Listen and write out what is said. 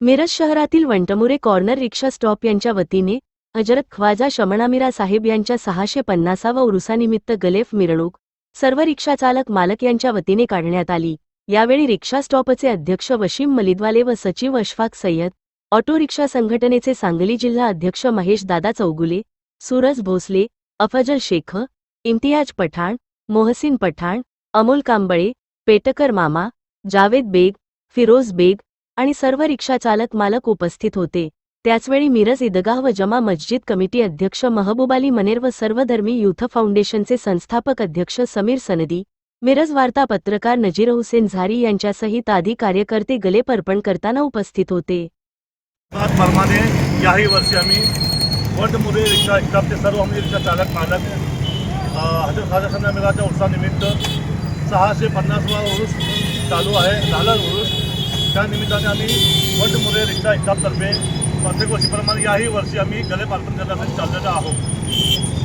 मिरज शहरातील वंटमुरे कॉर्नर रिक्षा स्टॉप यांच्या वतीने हजरत ख्वाजा शमणामिरा साहेब यांच्या सहाशे पन्नासावा उरुसानिमित्त गलेफ मिरवणूक सर्व रिक्षाचालक मालक यांच्या वतीने काढण्यात आली. यावेळी रिक्षा स्टॉपचे अध्यक्ष वशीम मलिदवाले व सचिव अशफाक सय्यद ऑटो रिक्षा संघटनेचे सांगली जिल्हा अध्यक्ष महेश दादा चौगुले सूरज भोसले अफजल शेख इम्तियाज पठाण मोहसिन पठाण अमोल कांबळे पेटकर मामा जावेद बेग फिरोज बेग आणि सर्व रिक्षाचालक मालक उपस्थित होते. त्याचवेळी मिरज ईदगाह व जमा मस्जिद कमिटी अध्यक्ष महबूबाली मनेर व सर्वधर्मी युथ फाउंडेशनचे संस्थापक अध्यक्ष समीर सनदी मिरज वार्ता पत्रकार नजीर हुसेन झारी यांच्यासहित आदी कार्यकर्ते गले अर्पण करताना उपस्थित होते. आज परमाने याही वर्षी आम्ही वटमुरे रिक्षा स्टाफचे सर्व आम्ही रिक्षा चालक मालक हजर हजरत संध्या मेळाच्या उत्साहानिमित्त सहाशे पन्नासवा उरुस चालू आहे. झाला उरुस त्या निमित्ताने आम्ही वटमुरे रिक्षा हिसाबतर्फे प्रत्येक वर्षीप्रमाणे याही वर्षी आम्ही गले अर्पण करण्यासाठी चाललेलो आहोत.